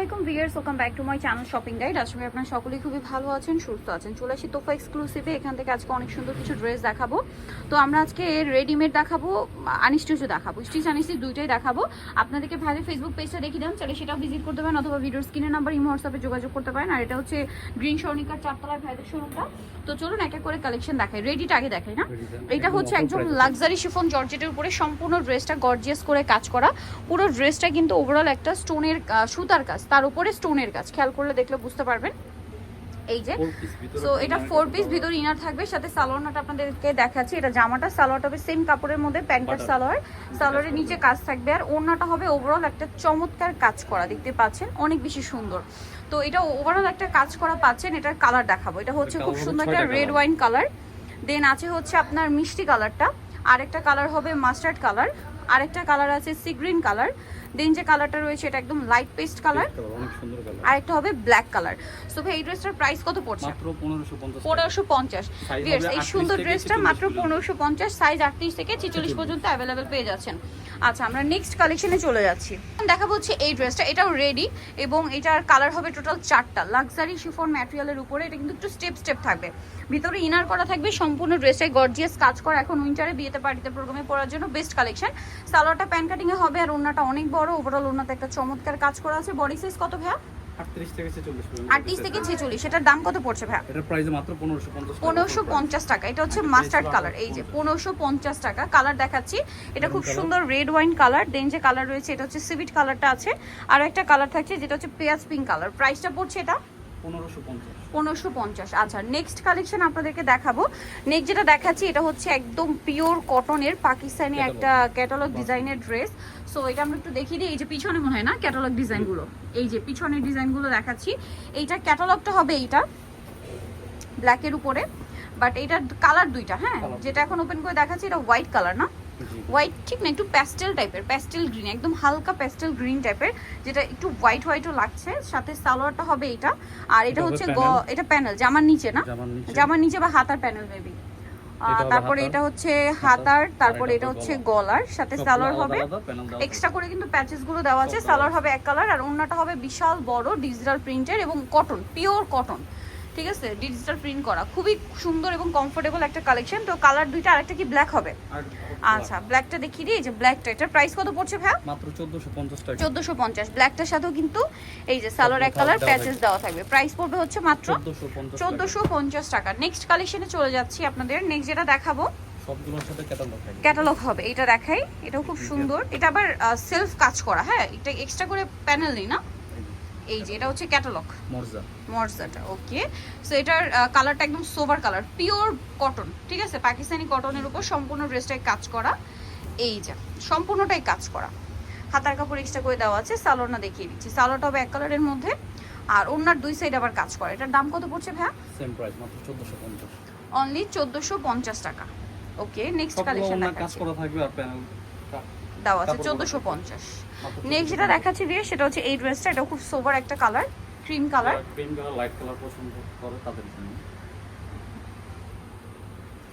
আলাইকুম viewers welcome back to my channel shopping guide আশা করি আপনারা সকলেই খুবই ভালো আছেন, সুস্থ আছেন। চলে আসি তোফা এক্সক্লুসিভে এখান থেকে আজকে অনেক সুন্দর কিছু ড্রেস দেখাবো। তো আমরা আজকে রেডিমেড দেখাবো আনিস্টিচও দেখাবো। স্টিচ আনিস্টিচ দুইটাই দেখাবো। আপনাদেরকে ভাইরে ফেসবুক পেজটা দেখিয়ে দিলাম। চাইলে সেটাও ভিজিট করতে পারেন অথবা ভিডিও স্ক্রিনের নাম্বার ইমো হোয়াটসঅ্যাপে যোগাযোগ করতে পারেন। আর এটা হচ্ছে গ্রিন স্বর্ণিকার চারতলায় ভাইদের শোরুমটা তো চলুন এক এক করে কালেকশন দেখাই। রেডিটা আগে দেখাই না? এটা হচ্ছে একদম লাক্সারি শিফন জর্জেটের উপরে। সম্পূর্ণ ড্রেসটা গর্জিয়াস করে কাজ করা। পুরো ড্রেসটা কিন্তু ওভারঅল একটা স্টোনের সুতার কাজ তার উপরে স্টোনের কাজ। খেয়াল করলে দেখলে বুঝতে পারবেন। এই যে সো এটা ফোর পিস ভিতরে ইনার থাকবে সাথে সালোয়ারটা আপনাদেরকে দেখাচ্ছি। এটা জামাটা সালোয়ারটা হবে সেম কাপড়ের মধ্যে প্যান্টের সালোয়ার। সালোয়ারের নিচে কাজ থাকবে। আর ওড়নাটা হবে ওভারঅল একটা চমৎকার কাজ করা দেখতে পাচ্ছেন? অনেক বেশি সুন্দর। তো এটা ওভারঅল একটা কাজ করা পাচ্ছেন এটার কালার দেখাবো। এটা হচ্ছে খুব সুন্দর একটা রেড ওয়াইন কালার দেন আছে হচ্ছে আপনার মিষ্টি কালারটা আরেকটা কালার হবে মাস্টার্ড কালার আরেকটা কালার আছে সি গ্রিন কালার দেন যে কালারটা রয়েছে এটা একদম লাইট পেস্ট কালার কালার আরেকটা হবে ব্ল্যাক কালার সো ভাই এই ড্রেসটার প্রাইস কত পড়ছে? মাত্র 1550 পনেরোশো পঞ্চাশ। Size Viewers, হবে এই সুন্দর ড্রেসটা মাত্র পর্যন্ত। পনেরোশো পঞ্চাশ সাইজ আটত্রিশ থেকে ছেচল্লিশ পর্যন্ত অ্যাভেলেবেল পেয়ে যাচ্ছেন। আচ্ছা আমরা নেক্সট কালেকশনে চলে যাচ্ছি। দেখাবো হচ্ছে এই ড্রেসটা এটাও রেডি এবং এটার কালার হবে টোটাল চারটা। লাক্সারি শিফন ম্যাটেরিয়ালের উপরে এটা কিন্তু একটু স্টেপ স্টেপ থাকবে। ভিতরে ইনার করা থাকবে সম্পূর্ণ ড্রেসে গর্জিয়াস কাজ করা। এখন উইন্টারে বিয়েতে পার্টিতে প্রোগ্রামে পড়ার জন্য বেস্ট কালেকশন সালোয়ারটা প্যান কাটিং এ হবে আর ওনাটা অনেক বড়। ওভারঅল ওনাতে একটা চমৎকার কাজ করা আছে। বডি সাইজ কত ভাইয়া? 38 থেকে 46 পর্যন্ত আটত্রিশ থেকে ছেচল্লিশ। এটার দাম কত পড়ছে ভাইয়া? এটা প্রাইস মাত্র 1550 পনেরোশো পঞ্চাশ টাকা। এটা হচ্ছে মাস্টার্ড কালার এই যে পনেরোশো পঞ্চাশ টাকা। কালার দেখাচ্ছি। এটা খুব সুন্দর রেড ওয়াইন কালার দেন যে কালার রয়েছে এটা হচ্ছে সিভিট কালারটা আছে। আর একটা কালার থাকছে যেটা হচ্ছে পেঁয়াজ পিঙ্ক কালার প্রাইসটা পড়ছে এটা? 1550 পনেরোশো পঞ্চাশ। আচ্ছা নেক্সট কালেকশন আপনাদেরকে দেখাবো। নেক্সট যেটা দেখাচ্ছি এটা হচ্ছে একদম পিওর কটনের পাকিস্তানি একটা ক্যাটালগ ডিজাইনের ড্রেস সো এটা আমরা একটু দেখিয়ে দিই। এই যে পিছনে মনে হয় না ক্যাটালগ ডিজাইনগুলো এই যে পিছনের ডিজাইনগুলো দেখাচ্ছি। এইটা ক্যাটালগটা হবে এইটা ব্ল্যাকের উপরে। বাট এটার কালার দুইটা হ্যাঁ? যেটা এখন ওপেন করে দেখাচ্ছি এটা হোয়াইট কালার না? হোয়াইট ঠিক না একটু প্যাস্টেল টাইপের প্যাস্টেল গ্রিন একদম হালকা প্যাস্টেল গ্রিন টাইপের যেটা একটু হোয়াইট হোয়াইটও লাগছে সাথে সালোয়ারটা হবে এটা আর এটা হচ্ছে এটা প্যানেল জামার নিচে না? জামার নিচে। বা হাতার প্যানেল মেবি তারপরে এটা হচ্ছে হাতার তারপরে এটা হচ্ছে গলার। সাথে সালোয়ার হবে। এক্সট্রা করে কিন্তু প্যাচেসগুলো দেওয়া আছে সালোয়ার হবে এক কালার আর অন্যটা হবে বিশাল বড় ডিজিটাল প্রিন্টের এবং কটন পিওর কটন ঠিক আছে? ডিজিটাল প্রিন্ট করা। খুবই সুন্দর এবং কমফোর্টেবল একটা কালেকশন তো কালার দুইটা আরেকটা কি ব্ল্যাক হবে? আচ্ছা ব্ল্যাকটা দেখিয়ে দিই এই যে ব্ল্যাকটা এটার প্রাইস কত পড়ছে ভাইয়া? মাত্র 1450 টাকা। চোদ্দোশো পঞ্চাশ। ব্ল্যাকটার সাথেও কিন্তু এই যে সালোয়ার এক কালার প্যাচেস দেওয়া থাকবে। প্রাইস পড়বে হচ্ছে মাত্র 1450 চোদ্দোশো পঞ্চাশ টাকা। নেক্সট কালেকশনে চলে যাচ্ছি আপনাদের। নেক্সট যেটা দেখাবো সবগুলোর সাথে ক্যাটালগ থাকবে ক্যাটালগ হবে। এটা দেখাই। এটাও খুব সুন্দর। এটা আবার সেলফ কাজ করা। হ্যাঁ এটা এক্সট্রা করে প্যানেল নেই না? এই যে এটা হচ্ছে ক্যাটালগ মর্জা। মর্জাটা ওকে। সো এটার কালারটা একদম সোভার কালার পিওর কটন ঠিক আছে? পাকিস্তানি কটনের উপর সম্পূর্ণ ড্রেসটাই কাজ করা। এই যে সম্পূর্ণটাই কাজ করা। হাতার কাপড় এক্সট্রা করে দেওয়া আছে সালোয়ারটা দেখিয়ে দিচ্ছি। সালোয়ারটা হবে এক কালারের মধ্যে আর ওনার দুই সাইড আবার কাজ করা। এটার দাম কত পড়ছে ভাইয়া? সেম প্রাইস মাত্র 1450 অনলি চোদ্দোশো পঞ্চাশ টাকা। ওকে নেক্সট কালেকশন কাজ করা থাকবে আর প্যানেল দেওয়া আছে চোদ্দোশো পঞ্চাশ। নেক্সট যেটা দেখাচ্ছি দিয়ে সেটা হচ্ছে এই ড্রেসটা এটা খুব সোভার একটা colour cream colour. Cream colour light colour পছন্দ করে তাদের জন্য।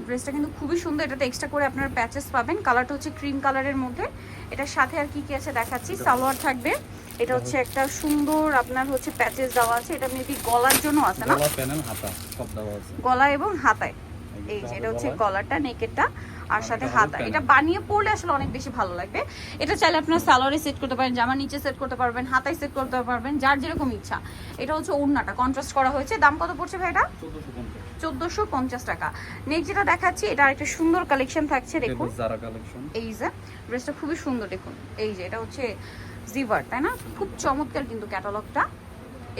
ড্রেসটা কিন্তু খুবই সুন্দর এটাতে এক্সট্রা করে আপনার প্যাচেস পাবেন। কালারটা হচ্ছে ক্রিম কালারের মধ্যে। এটার সাথে আর কি কি আছে দেখাচ্ছি? সালোয়ার থাকবে। এটা হচ্ছে একটা সুন্দর আপনার হচ্ছে প্যাচেস দেওয়া আছে। এটা মেবি গলার জন্য আছে না? গলা এবং হাতায়। এই যে এটা হচ্ছে গলা। গলাটা নেকেরটা। আর সাথে হাতা। এটা বানিয়ে পরলে আসলে অনেক বেশি ভালো লাগবে। এটা চাইলে আপনার সালোয়ারে সেট করতে পারেন জামার নিচে সেট করতে পারবেন হাতায় সেট করতে পারবেন যার যেরকম ইচ্ছা। এটা হচ্ছে ওড়নাটা কন্ট্রাস্ট করা হয়েছে। দাম কত পড়ছে ভাই এটা 1450 চোদ্দোশো পঞ্চাশ টাকা। নেক্সট যেটা দেখাচ্ছি এটা একটা সুন্দর কালেকশন থাকছে দেখুন। এই যে ড্রেসটা খুবই সুন্দর দেখুন। এই যে এটা হচ্ছে জিভার তাই না? খুব চমৎকার কিন্তু ক্যাটালগটা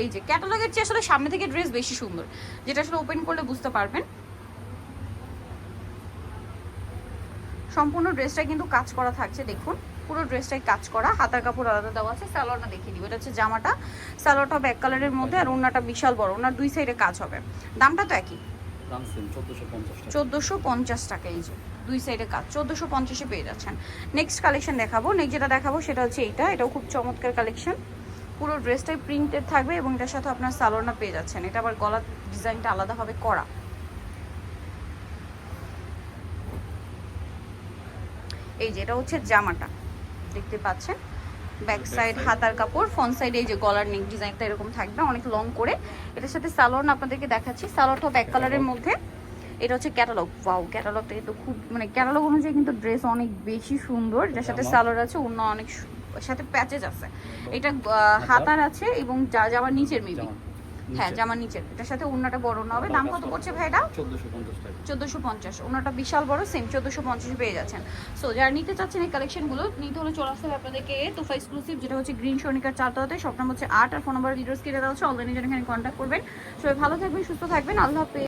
এই যে ক্যাটালগের চেয়ে আসলে সামনে থেকে ড্রেস বেশি সুন্দর। যেটা আসলে ওপেন করলে বুঝতে পারবেন। সম্পূর্ণ ড্রেসটা কিন্তু কাজ করা থাকছে দেখুন। পুরো ড্রেসটাই কাজ করা হাতার কাপড় আলাদা দেওয়া আছে সালোয়ারটা দেখিয়ে দিব। এটা হচ্ছে জামাটা সালোয়ারটা ব্যাক কালারের মধ্যে আর ওনাটা বিশাল বড় ওনার দুই সাইডে কাজ হবে। দামটা তো একই? দাম সেম 1450 টাকা। চোদ্দোশো পঞ্চাশ টাকা এই যে দুই সাইডে কাজ চোদ্দোশো পঞ্চাশে পেয়ে যাচ্ছেন। নেক্সট কালেকশন দেখাবো নেক্সট যেটা দেখাবো সেটা হচ্ছে এইটা এটাও খুব চমৎকার কালেকশন পুরো ড্রেসটাই প্রিন্টেড থাকবে এবং এটার সাথে আপনার সালোয়ারটা পেয়ে যাচ্ছেন। এটা আবার গলার ডিজাইনটা আলাদাভাবে করা। এই যে এটা হচ্ছে জামাটা। দেখতে পাচ্ছেন? ব্যাক সাইড হাতার কাপড় ফ্রন্ট সাইড এই যে গলার নেক ডিজাইনটা এরকম থাকবে অনেক লং করে। এটার সাথে সালোয়ার আপনাদেরকে দেখাচ্ছি সালোয়ারটা ব্যাক কালারের মধ্যে। এটা হচ্ছে ক্যাটালগ ওয়াও ক্যাটালগটা কিন্তু খুব মানে ক্যাটালগ অনুযায়ী কিন্তু ড্রেস অনেক বেশি সুন্দর। এটার সাথে সালোয়ার আছে অন্য অনেক সাথে প্যাচেজ আছে। এটা হাতার আছে এবং যা যাওয়ার নিচের মেবি হ্যাঁ জামার নিচের এটার সাথে অন্যটা বড় না হবে। দাম কত পড়ছে ভাই এটা চোদ্দোশো পঞ্চাশ। ওনাটা বিশাল বড় সেম চোদ্দোশো পঞ্চাশ পেয়ে যাচ্ছেন। সো যারা নিতে চাচ্ছেন এই কালেকশনগুলো নিতে হলে চলে আসতে হবে আপনাদেরকে তোফা এক্সক্লুসিভ যেটা হচ্ছে গ্রিন সনিকার চারটাতে সব নাম হচ্ছে আট আর ফোন নাম্বার ডিটেলস কেটে দেওয়া হচ্ছে। অনলাইনে যেন এখানে কন্ট্যাক্ট করবেন। সবাই ভালো থাকবেন সুস্থ থাকবেন। আল্লাহ হাফেজ।